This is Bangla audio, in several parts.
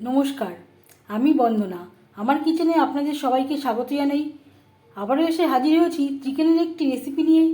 নমস্কার, আমি বন্দনা। আমার কিচেনে আপনাদের সবাইকে স্বাগত জানাই। আবারও এসে হাজির হয়েছি চিকেনের একটি রেসিপি নিয়ে।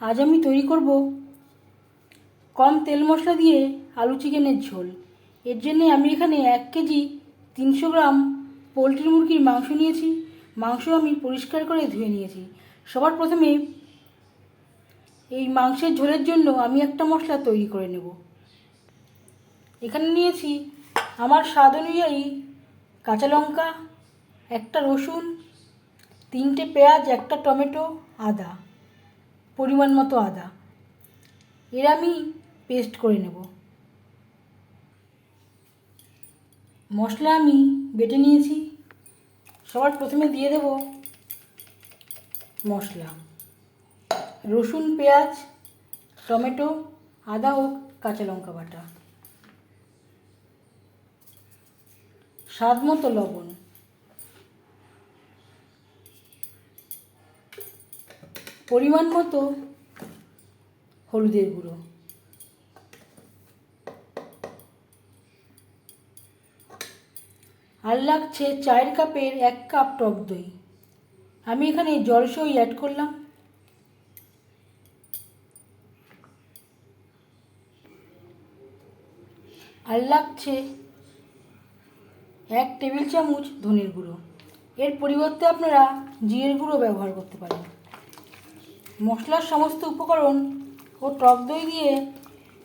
আজ আমি তৈরি করব কম তেল মশলা দিয়ে আলু চিকেনের ঝোল। এর জন্যে আমি এখানে এক কেজি তিনশো গ্রাম পোলট্রি মুরগির মাংস নিয়েছি। মাংস আমি পরিষ্কার করে ধুয়ে নিয়েছি। সবার প্রথমে এই মাংসের ঝোলের জন্য আমি একটা মশলা তৈরি করে নেব। এখানে নিয়েছি আমার স্বাদ অনুযায়ী কাঁচা লঙ্কা, একটা রসুন, তিনটে পেঁয়াজ, একটা টমেটো, আদা, পরিমাণ মতো আদা। এর আমি পেস্ট করে নেব। মশলা আমি বেটে নিয়েছি। সবার প্রথমে দিয়ে দেব মশলা। রসুন, পেঁয়াজ, টমেটো, আদা ও কাঁচা লঙ্কা বাটা। স্বাদ মতো লবণ। পরিমাণ মতো হলুদের গুঁড়ো। আর লাগছে চায়ের কাপের এক কাপ টক দই। আমি এখানে জলসই অ্যাড করলাম। আর লাগছে এক টেবিল চামচ ধনের গুঁড়ো। এর পরিবর্তে আপনারা জিরের গুঁড়ো ব্যবহার করতে পারেন। মশলার সমস্ত উপকরণ ও টক দই দিয়ে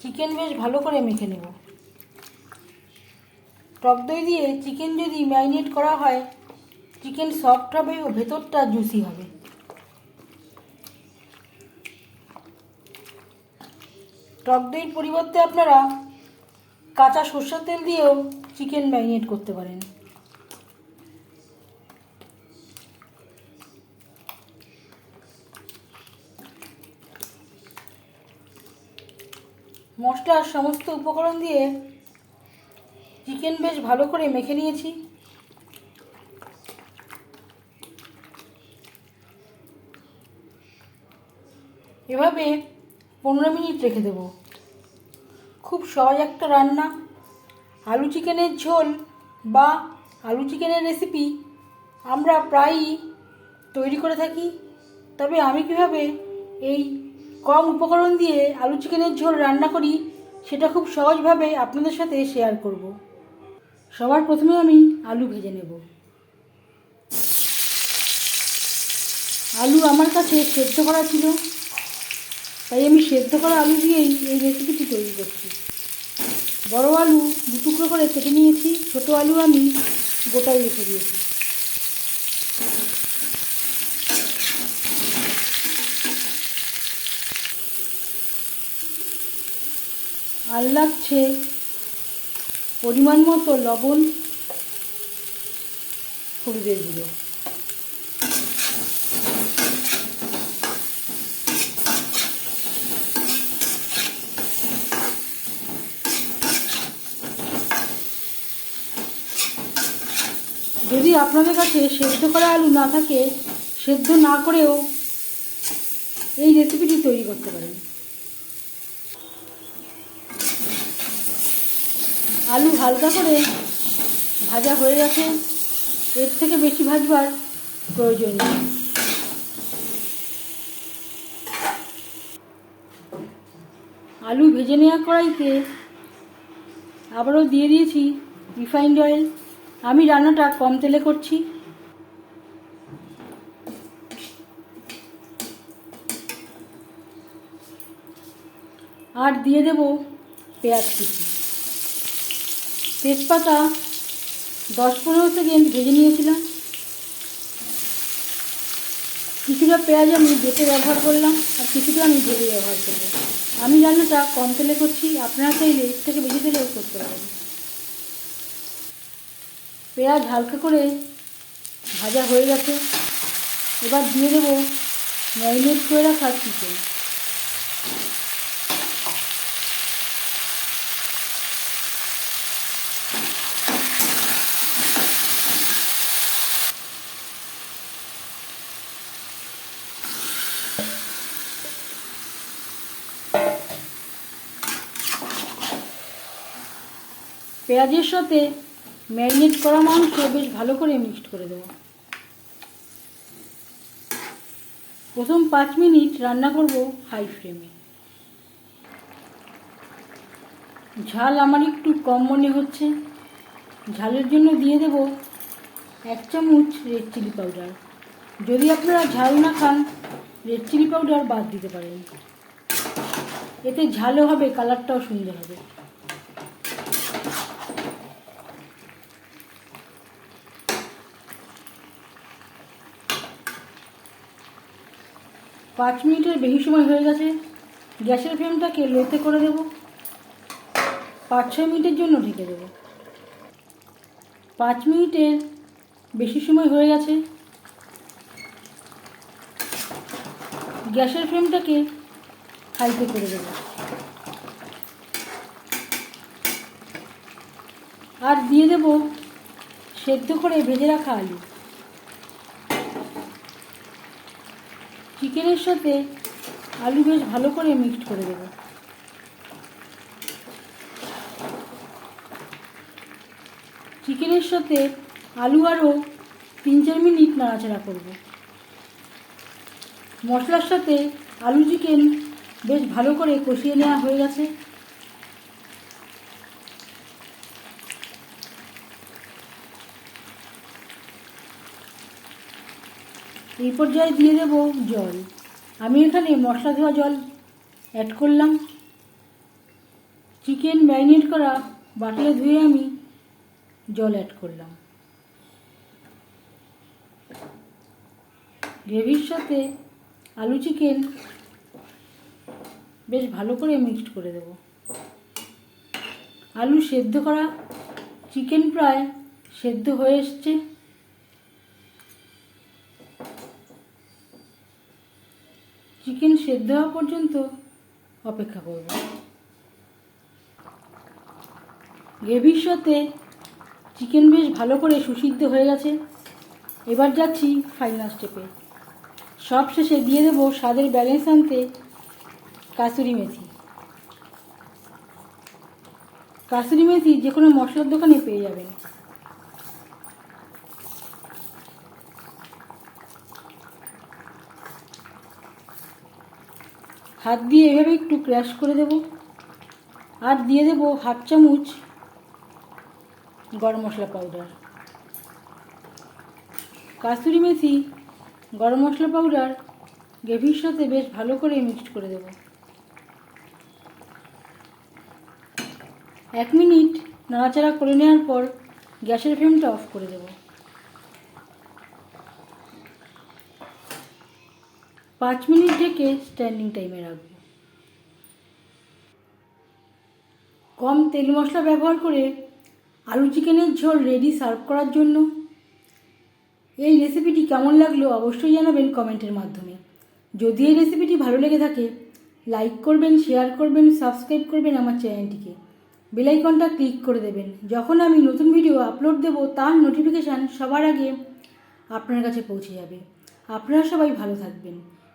চিকেন বেশ ভালো করে মেখে নেব। টক দই দিয়ে চিকেন যদি ম্যারিনেট করা হয়, চিকেন সফট হবে ও ভেতরটা জুসি হবে। টক দইয়ের পরিবর্তে আপনারা কাঁচা সর্ষের তেল দিয়েও চিকেন ম্যারিনেট করতে পারেন। মশলার সমস্ত উপকরণ দিয়ে চিকেন বেশ ভালো করে মেখে নিয়েছি। এভাবে পনেরো মিনিট রেখে দেবো। খুব সহজ একটা রান্না। আলু চিকেনের ঝোল বা আলু চিকেনের রেসিপি আমরা প্রায়ই তৈরি করে থাকি। তবে আমি কীভাবে এই কম উপকরণ দিয়ে আলু চিকেনের ঝোল রান্না করি, সেটা খুব সহজভাবে আপনাদের সাথে শেয়ার করব। সবার প্রথমে আমি আলু ভেজে নেব। আলু আমার কাছে সেদ্ধ করা ছিল, তাই আমি সেদ্ধ করা আলু দিয়েই এই রেসিপিটি তৈরি করছি। বড় আলু দু টুকরো করে কেটে নিয়েছি, ছোট আলু আমি গোটাই রেখে দিয়েছি। আর লাগছে পরিমাণ মতো লবণ, হলুদের গুঁড়ো। যদি আপনাদের কাছে সেদ্ধ করা আলু না থাকে, সেদ্ধ না করেও এই রেসিপিটি তৈরি করতে পারেন। আলু হালকা করে ভাজা হয়ে গেছে। এর থেকে বেশি ভাজবার প্রয়োজন নেই। আলু ভেজে নেওয়া কড়াইতে আবারও দিয়ে দিয়েছি রিফাইন্ড অয়েল আমি রান্নাটা কম তেলে করছি। আর দিয়ে দেব পেঁয়াজ কুচি। তেজপাতা দশ পনেরো সেকেন্ড ভেজে নিয়েছিলাম। কিছুটা পেঁয়াজ আমি বেটে ব্যবহার করলাম আর কিছুটা আমি ভেজে ব্যবহার করব। আমি রান্নাটা কম তেলে করছি, আপনারা চাইলে এর থেকে বেশি তেলেও করতে পারেন। পেঁয়াজ হালকা করে ভাজা হয়ে গেছে। এবার দিয়ে দেবো ম্যারিনেট করে রাখা চিকেন। পেঁয়াজের সাথে ম্যারিনেট করা মাংস বেশ ভালো করে মিক্সড করে দেবো। প্রথম পাঁচ মিনিট রান্না করব হাই ফ্লেমে। ঝাল আমার একটু কম মনে হচ্ছে। ঝালের জন্য দিয়ে দেব এক চামচ রেড চিলি পাউডার যদি আপনারা ঝাল না খান রেড চিলি পাউডার বাদ দিতে পারেন। এতে ঝালও হবে কালারটাও সুন্দর হবে। পাঁচ মিনিটের বেশি সময় হয়ে গেছে, গ্যাসের ফ্লেমটাকে লোতে করে দেব। পাঁচ ছয় মিনিটের জন্য ঢেকে দেব। পাঁচ মিনিটের বেশি সময় হয়ে গেছে, গ্যাসের ফ্লেমটাকে হাইতে করে দেব। আর দিয়ে দেব সেদ্ধ করে ভেজে রাখা আলু। চিকেনের সাথে আলু বেশ ভালো করে মিক্সড করে দেব। চিকেনের সাথে আলু আরও তিন চার মিনিট নাড়াচাড়া করব। মশলার সাথে আলু চিকেন বেশ ভালো করে কষিয়ে নেওয়া হয়ে গেছে। এই পর্যায়ে দিয়ে দেব জল। আমি এখানে মশলা ধোয়া জল অ্যাড করলাম। চিকেন ম্যারিনেট করা বাটিয়ে ধুয়ে আমি জল অ্যাড করলাম। গ্রেভির সাথে আলু চিকেন বেশ ভালো করে মিক্সড করে দেব। আলু সেদ্ধ করা চিকেন প্রায় সেদ্ধ হয়ে এসছে। চিকেন সেদ্ধ হওয়া পর্যন্ত অপেক্ষা করব। গ্রেভির সাথে চিকেন বেশ ভালো করে সুসিদ্ধ হয়ে গেছে। এবার যাচ্ছি ফাইনাল স্টেপে সব শেষে দিয়ে দেবো স্বাদের ব্যালেন্স আনতে কাসুরি মেথি। কাসুরি মেথি যে কোনো মশলার দোকানে পেয়ে যাবেন। হাত দিয়ে এভাবে একটু ক্র্যাশ করে দেব। আর দিয়ে দেব হাফ চামচ গরম মশলা পাউডার। কাসুরি মেথি, গরম মশলা পাউডার, গ্রেভির সাথে বেশ ভালো করে মিক্সড করে দেব। এক মিনিট নাড়াচাড়া করে নেওয়ার পর গ্যাসের ফ্লেমটা অফ করে দেব। পাঁচ মিনিট ঢেকে স্ট্যান্ডিং টাইমে রাখব। কম তেল মশলা ব্যবহার করে আলু চিকেনের ঝোল রেডি সার্ভ করার জন্য। এই রেসিপিটি কেমন লাগল অবশ্যই জানাবেন কমেন্টের মাধ্যমে। যদি এই রেসিপিটি ভালো লেগে থাকে লাইক করবেন শেয়ার করবেন সাবস্ক্রাইব করবেন আমার চ্যানেলটিকে। বেলাইকনটা ক্লিক করে দেবেন। যখন আমি নতুন ভিডিও আপলোড দেব, তার নোটিফিকেশান সবার আগে আপনার কাছে পৌঁছে যাবে। আপনারা সবাই ভালো থাকবেন।